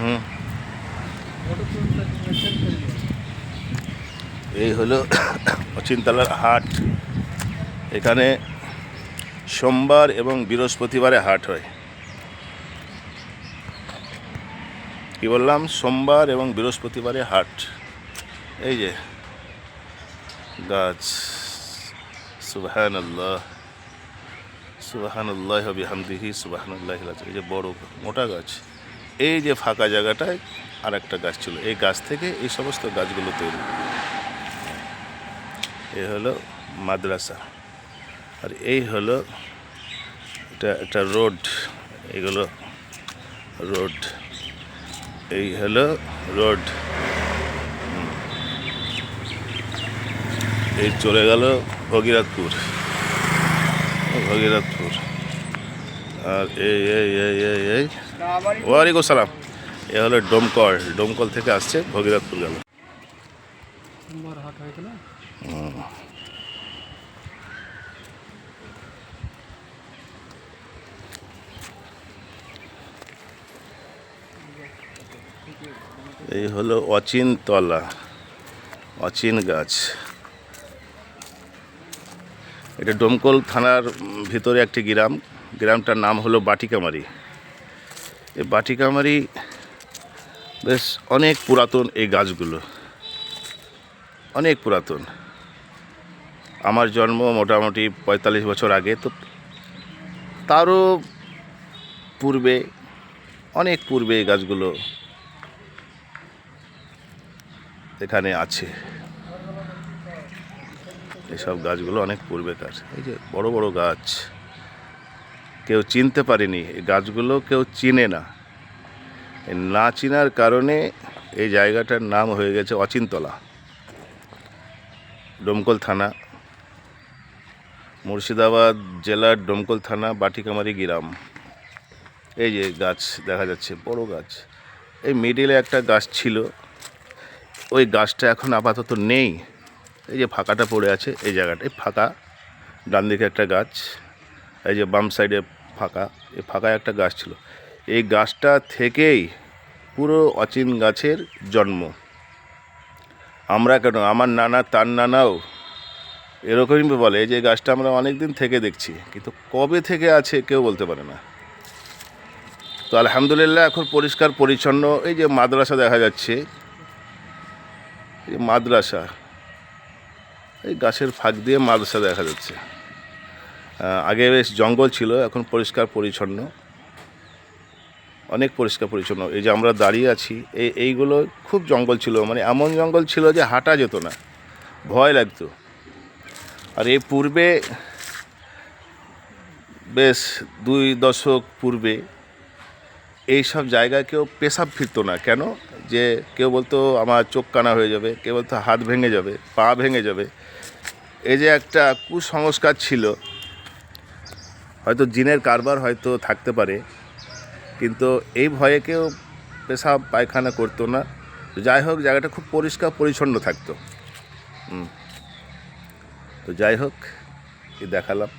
হুম এই হলো অচিনতলার হাট। এখানে সোমবার এবং বৃহস্পতিবারে হাট হয়। কি বললাম? সোমবার এবং বৃহস্পতিবারে হাট। এই যে, গাছ। সুবাহান আল্লাহ সুবাহান আল্লাহ বিহামদিহি সুবাহান আল্লাহ এই যে বড়, মোটা গাছ। এই যে ফাঁকা জায়গাটায় আর একটা গাছ ছিল, এই গাছ থেকে এই সমস্ত গাছগুলো তৈরি। এই হলো মাদ্রাসা। আর এই হলো এটা একটা রোড, এগুলো রোড। এই হলো রোড। এই চলে গেল ভগীরথপুর। ভগীরথপুর। আর এই এই এই এই এই। ওয়ালাইকুম সালাম। এ হলো ডোমকল। ডোমকল থেকে আসছে ভগীরথপুর গেল। এই হলো অচিন তলা অচিন গাছ। এটা ডোমকল থানার ভিতরে একটি গ্রাম। গ্রামটার নাম হলো বাটিকামারি। এই বাটিকামারি বেশ অনেক পুরাতন এই গাছগুলো। অনেক পুরাতন। আমার জন্ম মোটামুটি পঁয়তাল্লিশ বছর আগে, তো তারও পূর্বে, অনেক পূর্বে এই গাছগুলো এখানে আছে। এসব গাছগুলো অনেক পূর্বেকার। এই যে বড় বড় গাছ। কেউ চিনতে পারেনি, এই গাছগুলো কেউ চিনে না। না চিনার কারণে এই জায়গাটার নাম হয়ে গেছে অচিনতলা। ডোমকল থানা, মুর্শিদাবাদ জেলার ডোমকল থানা, বাটিকামারি গ্রাম। এই যে গাছ দেখা যাচ্ছে, বড় গাছ। এই মিডিলে একটা গাছ ছিল, ওই গাছটা এখন আপাতত নেই। এই যে ফাঁকাটা পড়ে আছে এই জায়গাটায় ফাঁকা ডান দিকে একটা গাছ, এই যে বাম সাইডে ফাঁকা এই ফাঁকা একটা গাছ ছিল। এই গাছটা থেকেই পুরো অচিন গাছের জন্ম। আমরা কেন? আমার নানা, তার নানাও এরকমই বলে যে গাছটা আমরা অনেক দিন থেকে দেখছি, কিন্তু কবে থেকে আছে কেউ বলতে পারে না। তো আলহামদুলিল্লাহ এখন পরিষ্কার, পরিচ্ছন্ন। এই যে মাদ্রাসা দেখা যাচ্ছে, এই মাদ্রাসা, এই গাছের ফাঁক দিয়ে মাদ্রাসা দেখা যাচ্ছে। আগে বেশ জঙ্গল ছিল, এখন পরিষ্কার পরিচ্ছন্ন। অনেক পরিষ্কার পরিচ্ছন্ন। এই যে আমরা দাঁড়িয়ে আছি এই এইগুলো খুব জঙ্গল ছিল। মানে এমন জঙ্গল ছিল যে হাঁটা যেত না। ভয় লাগতো। আর এই পূর্বে বেশ দুই দশক পূর্বে এই সব জায়গায় কেউ পেশাব ফিরতো না। কেন? যে কেউ বলতো, আমার চোখ কানা হয়ে যাবে। কেউ বলতো, হাত ভেঙে যাবে। পা ভেঙে যাবে। এই যে একটা কুসংস্কার ছিল হয়তো জিনের কারবার হয়তো থাকতে পারে, কিন্তু এই ভয়ে কেউ পেশাব পায়খানা করতো না। যাই হোক, জায়গাটা খুব পরিষ্কার পরিচ্ছন্ন থাকতো। তো যাই হোক, এ দেখালাম।